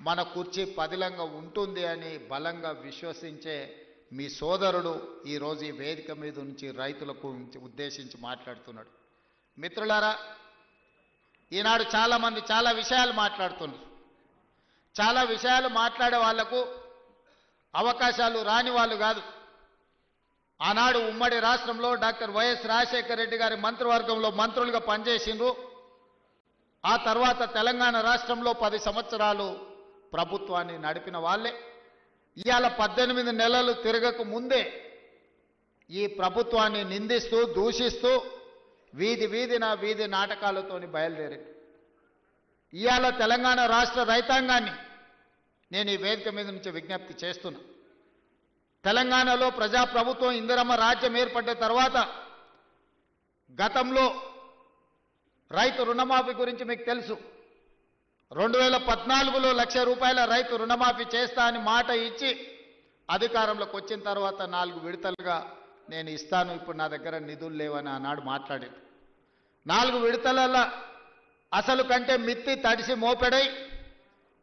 మన కుర్చీ పదిలంగా ఉంటుంది అని బలంగా విశ్వసించే మీ సోదరుడు ఈరోజు ఈ వేదిక మీద నుంచి రైతులకు ఉద్దేశించి మాట్లాడుతున్నాడు. మిత్రులారా ఈనాడు చాలామంది చాలా విషయాలు మాట్లాడుతున్నారు. చాలా విషయాలు మాట్లాడే వాళ్ళకు అవకాశాలు రాని వాళ్ళు కాదు. ఆనాడు ఉమ్మడి రాష్ట్రంలో డాక్టర్ వైఎస్ రాజశేఖర రెడ్డి గారి మంత్రివర్గంలో మంత్రులుగా పనిచేసిండ్రు. ఆ తర్వాత తెలంగాణ రాష్ట్రంలో పది సంవత్సరాలు ప్రభుత్వాన్ని నడిపిన వాళ్ళే. ఇవాళ పద్దెనిమిది నెలలు తిరగక ముందే ఈ ప్రభుత్వాన్ని నిందిస్తూ దూషిస్తూ వీధి వీధిన వీధి నాటకాలతోని బయలుదేరి ఇవాళ తెలంగాణ రాష్ట్ర రైతాంగాన్ని నేను ఈ వేదిక మీద నుంచి విజ్ఞప్తి చేస్తున్నా. తెలంగాణలో ప్రజాప్రభుత్వం ఇందిరమ్మ రాజ్యం ఏర్పడ్డ తర్వాత గతంలో రైతు రుణమాఫీ గురించి మీకు తెలుసు. రెండు వేల పద్నాలుగులో లక్ష రూపాయల రైతు రుణమాఫీ చేస్తా అని మాట ఇచ్చి అధికారంలోకి వచ్చిన తర్వాత నాలుగు విడతలుగా నేను ఇస్తాను ఇప్పుడు నా దగ్గర నిధులు లేవని ఆనాడు మాట్లాడింది నాలుగు విడతలలో అసలు కంటే మిత్తి తడిసి మోపెడై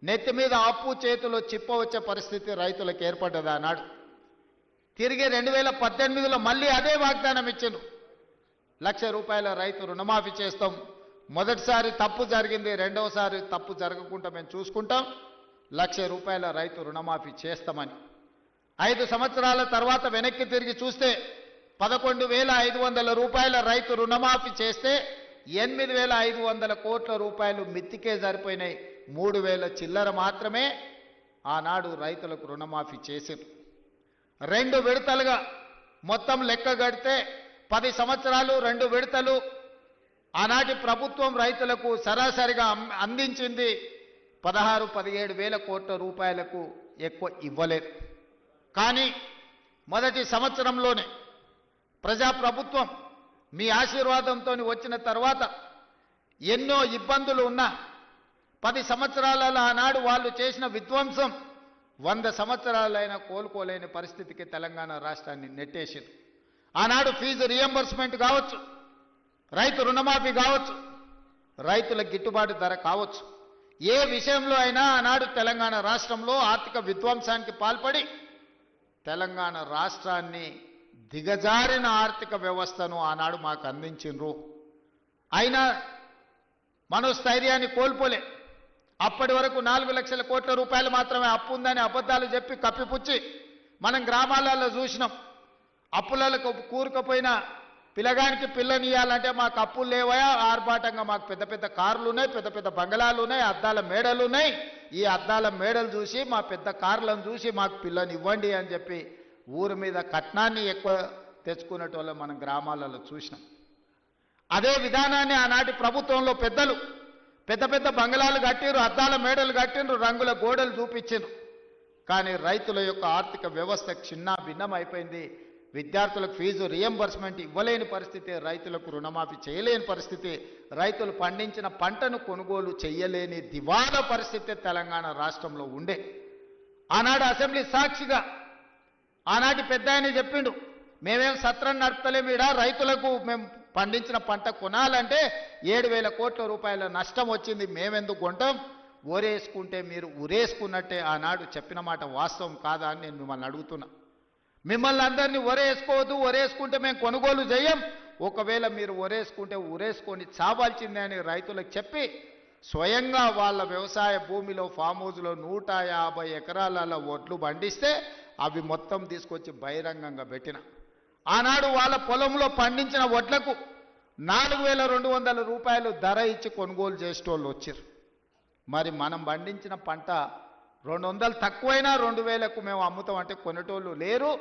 నెత్తి మీద అప్పు చేతిలో చిప్ప వచ్చే పరిస్థితి రైతులకు ఏర్పడ్డది ఆనాడు. తిరిగి రెండు వేల పద్దెనిమిదిలో మళ్ళీ అదే వాగ్దానం ఇచ్చాను. లక్ష రూపాయల రైతు రుణమాఫీ చేస్తాం మొదటిసారి తప్పు జరిగింది రెండవసారి తప్పు జరగకుండా మేము చూసుకుంటాం. లక్ష రూపాయల రైతు రుణమాఫీ చేస్తామని. ఐదు సంవత్సరాల తర్వాత వెనక్కి తిరిగి చూస్తే పదకొండు వేల ఐదు వందల రూపాయల రైతు రుణమాఫీ చేస్తే ఎనిమిది వేల ఐదు వందల కోట్ల రూపాయలు మిత్తికే సరిపోయినాయి. మూడు వేల చిల్లర మాత్రమే ఆనాడు రైతులకు రుణమాఫీ చేశారు. రెండు విడతలుగా మొత్తం లెక్క గడితే పది సంవత్సరాలు రెండు విడతలు ఆనాటి ప్రభుత్వం రైతులకు సరాసరిగా అందించింది పదహారు పదిహేడు వేల కోట్ల రూపాయలకు ఎక్కువ ఇవ్వలేదు. కానీ మొదటి సంవత్సరంలోనే ప్రజాప్రభుత్వం మీ ఆశీర్వాదంతో వచ్చిన తర్వాత ఎన్నో ఇబ్బందులు ఉన్నా పది సంవత్సరాలలో ఆనాడు వాళ్ళు చేసిన విధ్వంసం వంద సంవత్సరాలైనా కోలుకోలేని పరిస్థితికి తెలంగాణ రాష్ట్రాన్ని నెట్టేసింది. ఆనాడు ఫీజు రియంబర్స్మెంట్ కావచ్చు రైతు రుణమాఫీ కావచ్చు రైతుల గిట్టుబాటు ధర కావచ్చు. ఏ విషయంలో అయినా ఆనాడు తెలంగాణ రాష్ట్రంలో ఆర్థిక విధ్వంసానికి పాల్పడి తెలంగాణ రాష్ట్రాన్ని దిగజారిన ఆర్థిక వ్యవస్థను ఆనాడు మాకు అందించిండ్రు. అయినా మనోస్థైర్యాన్ని కోల్పోలే. అప్పటి వరకు నాలుగు లక్షల కోట్ల రూపాయలు మాత్రమే అప్పు ఉందని అబద్ధాలు చెప్పి కప్పిపుచ్చి మనం గ్రామాలలో చూసినాం. అప్పులకు కూరుకుపోయిన పిల్లగానికి పిల్లనియాలంటే మాకు అప్పులు లేవయా? ఆర్భాటంగా మాకు పెద్ద పెద్ద కార్లు ఉన్నాయి పెద్ద పెద్ద బంగళాలు ఉన్నాయి అద్దాల మేడలు ఉన్నాయి ఈ అద్దాల మేడలు చూసి మా పెద్ద కార్లను చూసి మాకు పిల్లని ఇవ్వండి అని చెప్పి ఊరి మీద కట్నాన్ని ఎక్కువ తెచ్చుకునేటోళ్ళు మనం గ్రామాలలో చూసినాం. అదే విధానాన్ని ఆనాటి ప్రభుత్వంలో పెద్దలు పెద్ద పెద్ద బంగళాలు కట్టిరు అద్దాల మేడలు కట్టిండ్రు రంగుల గోడలు చూపించిండ్రు కానీ రైతుల యొక్క ఆర్థిక వ్యవస్థ చిన్న భిన్నం అయిపోయింది. విద్యార్థులకు ఫీజు రియంబర్స్మెంట్ ఇవ్వలేని పరిస్థితి రైతులకు రుణమాఫీ చేయలేని పరిస్థితి రైతులు పండించిన పంటను కొనుగోలు చేయలేని దివాలా పరిస్థితి తెలంగాణ రాష్ట్రంలో ఉండే. ఆనాడు అసెంబ్లీ సాక్షిగా ఆనాటి పెద్ద ఆయన చెప్పిండు మేమేం సత్రం నడపలేము ఈడ రైతులకు మేము పండించిన పంట కొనాలంటే ఏడు వేల కోట్ల రూపాయల నష్టం వచ్చింది మేమెందుకు కొంటాం? ఊరేసుకుంటే మీరు ఉరేసుకున్నట్టే ఆనాడు చెప్పిన మాట వాస్తవం కాదా అని నేను మిమ్మల్ని అడుగుతున్నా. మిమ్మల్ని అందరినీ ఒరేసుకోవద్దు ఒరేసుకుంటే మేము కొనుగోలు చేయం. ఒకవేళ మీరు ఒరేసుకుంటే ఉరేసుకొని చావాల్సిందే అని రైతులకు చెప్పి స్వయంగా వాళ్ళ వ్యవసాయ భూమిలో ఫామ్ హౌస్లో నూట యాభై ఎకరాల ఒడ్లు పండిస్తే అవి మొత్తం తీసుకొచ్చి బహిరంగంగా పెట్టిన. ఆనాడు వాళ్ళ పొలంలో పండించిన వడ్లకు నాలుగు వేల రెండు వందల రూపాయలు ధర ఇచ్చి కొనుగోలు చేసేటోళ్ళు వచ్చారు మరి మనం పండించిన పంట రెండు వందలు తక్కువైనా రెండు వేలకు మేము అమ్ముతాం అంటే కొనేటోళ్ళు లేరు.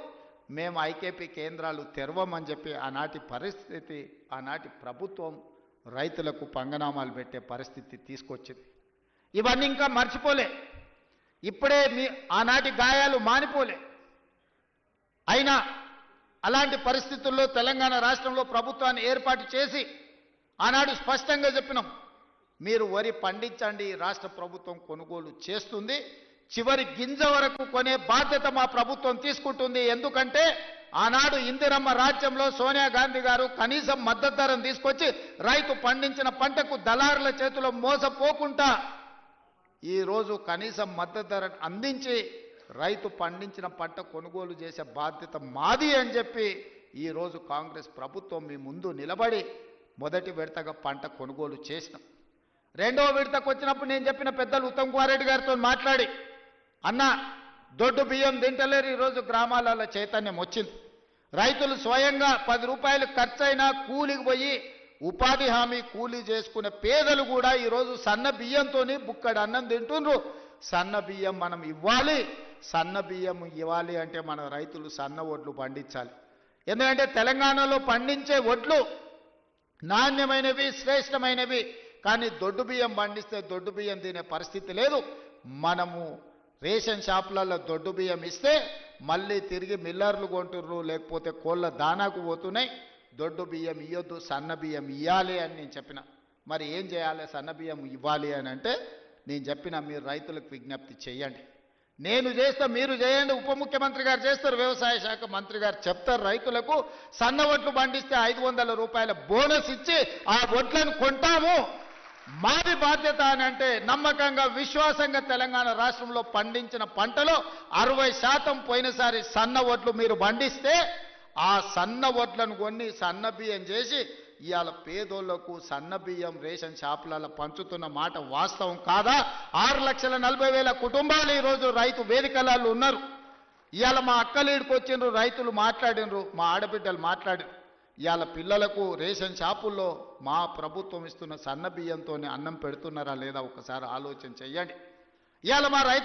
మేము ఐకేపీ కేంద్రాలు తెరవమని చెప్పి ఆనాటి పరిస్థితి ఆనాటి ప్రభుత్వం రైతులకు పంగనామాలు పెట్టే పరిస్థితి తీసుకొచ్చింది. ఇవన్నీ ఇంకా మర్చిపోలే. ఇప్పుడే మీ ఆనాటి గాయాలు మానిపోలే. అయినా అలాంటి పరిస్థితుల్లో తెలంగాణ రాష్ట్రంలో ప్రభుత్వాన్ని ఏర్పాటు చేసి ఆనాడు స్పష్టంగా చెప్పినాం. మీరు వరి పండించండి రాష్ట్ర ప్రభుత్వం కొనుగోలు చేస్తుంది. చివరి గింజ వరకు కొనే బాధ్యత మా ప్రభుత్వం తీసుకుంటుంది. ఎందుకంటే ఆనాడు ఇందిరమ్మ రాజ్యంలో సోనియా గాంధీ గారు కనీసం మద్దతు ధరను తీసుకొచ్చి రైతు పండించిన పంటకు దళారుల చేతిలో మోసపోకుండా ఈరోజు కనీసం మద్దతు ధరను అందించి రైతు పండించిన పంట కొనుగోలు చేసే బాధ్యత మాది అని చెప్పి ఈరోజు కాంగ్రెస్ ప్రభుత్వం మీ ముందు నిలబడి మొదటి విడతగా పంట కొనుగోలు చేసినాం. రెండవ విడతకు వచ్చినప్పుడు నేను చెప్పిన పెద్దలు ఉత్తమ్ కుమార్ రెడ్డి గారితో మాట్లాడి అన్న దొడ్డు బియ్యం తింటలేరు ఈరోజు గ్రామాలలో చైతన్యం వచ్చింది. రైతులు స్వయంగా పది రూపాయలు ఖర్చైనా కూలికి పోయి ఉపాధి హామీ కూలీ చేసుకునే పేదలు కూడా ఈరోజు సన్న బియ్యంతో బుక్కడు అన్నం తింటుండ్రు. సన్న బియ్యం మనం ఇవ్వాలి సన్న బియ్యం ఇవ్వాలి అంటే మన రైతులు సన్న ఒడ్లు పండించాలి. ఎందుకంటే తెలంగాణలో పండించే ఒడ్లు నాణ్యమైనవి శ్రేష్టమైనవి కానీ దొడ్డు బియ్యం పండిస్తే దొడ్డు బియ్యం తినే పరిస్థితి లేదు. మనము రేషన్ షాపులలో దొడ్డు బియ్యం ఇస్తే మళ్ళీ తిరిగి మిల్లర్లు కొంటుర్రు లేకపోతే కోళ్ళ దానాకు పోతున్నాయి. దొడ్డు బియ్యం ఇవ్వద్దు సన్న బియ్యం ఇవ్వాలి అని నేను చెప్పిన. మరి ఏం చేయాలి? సన్న బియ్యం ఇవ్వాలి అని అంటే నేను చెప్పిన మీరు రైతులకు విజ్ఞప్తి చేయండి. నేను చేస్తా మీరు చేయండి. ఉప ముఖ్యమంత్రి గారు చేస్తారు వ్యవసాయ శాఖ మంత్రి గారు చెప్తారు రైతులకు సన్న వడ్లు పండిస్తే ఐదు వందల రూపాయల బోనస్ ఇచ్చి ఆ వడ్లను కొంటాము. మాది బాధ్యత అని అంటే నమ్మకంగా విశ్వాసంగా తెలంగాణ రాష్ట్రంలో పండించిన పంటలో అరవై శాతం పోయినసారి సన్న ఓట్లు మీరు పండిస్తే ఆ సన్న ఓట్లను కొన్ని సన్న బియ్యం చేసి ఇవాళ పేదోళ్ళకు సన్న బియ్యం రేషన్ షాపులలో పంచుతున్న మాట వాస్తవం కాదా? ఆరు లక్షల నలభై వేల కుటుంబాలు ఈరోజు రైతు వేదికలలో ఉన్నారు. ఇవాళ మా అక్కలీడికి వచ్చిండ్రు రైతులు మాట్లాడినరు మా ఆడబిడ్డలు మాట్లాడినరు. ఇవాళ పిల్లలకు రేషన్ షాపుల్లో మా ప్రభుత్వం ఇస్తున్న సన్న బియ్యంతో అన్నం పెడుతున్నారా లేదా ఒకసారి ఆలోచన చెయ్యండి. ఇవాళ మా రైతు